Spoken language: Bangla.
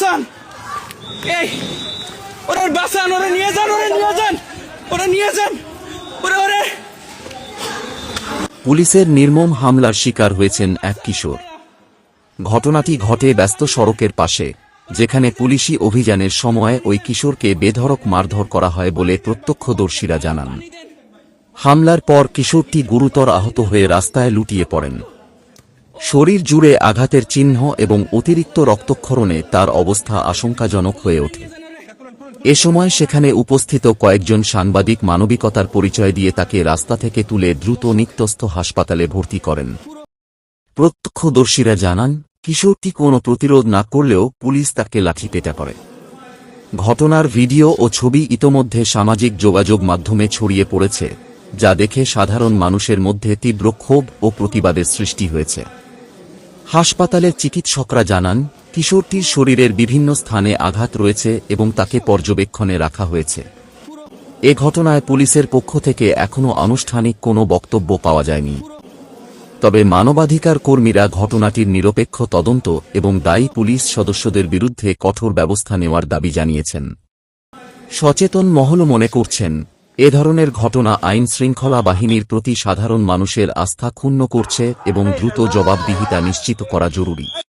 বাঁচান। এই, ওরে বাঁচান, ওরে নিয়ে যান, ওরে নিয়ে যান, ওরে নিয়ে যান, ওরে ওরে। পুলিশের নির্মম হামলার শিকার হয়েছেন এক কিশোর। ঘটনাটি ঘটে ব্যস্ত সড়কের পাশে, যেখানে পুলিশি অভিযানের সময় ওই কিশোরকে বেধড়ক মারধর করা হয় বলে প্রত্যক্ষদর্শীরা জানান। হামলার পর কিশোরটি গুরুতর আহত হয়ে রাস্তায় লুটিয়ে পড়েন। শরীর জুড়ে আঘাতের চিহ্ন এবং অতিরিক্ত রক্তক্ষরণে তার অবস্থা আশঙ্কাজনক হয়ে ওঠে। এ সময় সেখানে উপস্থিত কয়েকজন সাংবাদিক মানবিকতার পরিচয় দিয়ে তাকে রাস্তা থেকে তুলে দ্রুত নিত্যস্থ হাসপাতালে ভর্তি করেন। প্রত্যক্ষদর্শীরা জানান, কিশোরটি কোনো প্রতিরোধ না করলেও পুলিশ তাকে লাঠিপেটা করে। ঘটনার ভিডিও ও ছবি ইতোমধ্যে সামাজিক যোগাযোগ মাধ্যমে ছড়িয়ে পড়েছে, যা দেখে সাধারণ মানুষের মধ্যে তীব্র ক্ষোভ ও প্রতিবাদের সৃষ্টি হয়েছে। হাসপাতালের চিকিৎসকরা জানান, কিশোরটির শরীরের বিভিন্ন স্থানে আঘাত রয়েছে এবং তাকে পর্যবেক্ষণে রাখা হয়েছে। এ ঘটনায় পুলিশের পক্ষ থেকে এখনও আনুষ্ঠানিক কোনো বক্তব্য পাওয়া যায়নি। তবে মানবাধিকার কর্মীরা ঘটনাটির নিরপেক্ষ তদন্ত এবং দায়ী পুলিশ সদস্যদের বিরুদ্ধে কঠোর ব্যবস্থা নেওয়ার দাবি জানিয়েছেন। সচেতন মহল মনে করছেন এ ধরনের ঘটনা আইন শৃঙ্খলা বাহিনীর প্রতি সাধারণ মানুষের আস্থা ক্ষুণ্ণ করছে এবং দ্রুত জবাবদিহিতা নিশ্চিত করা জরুরি।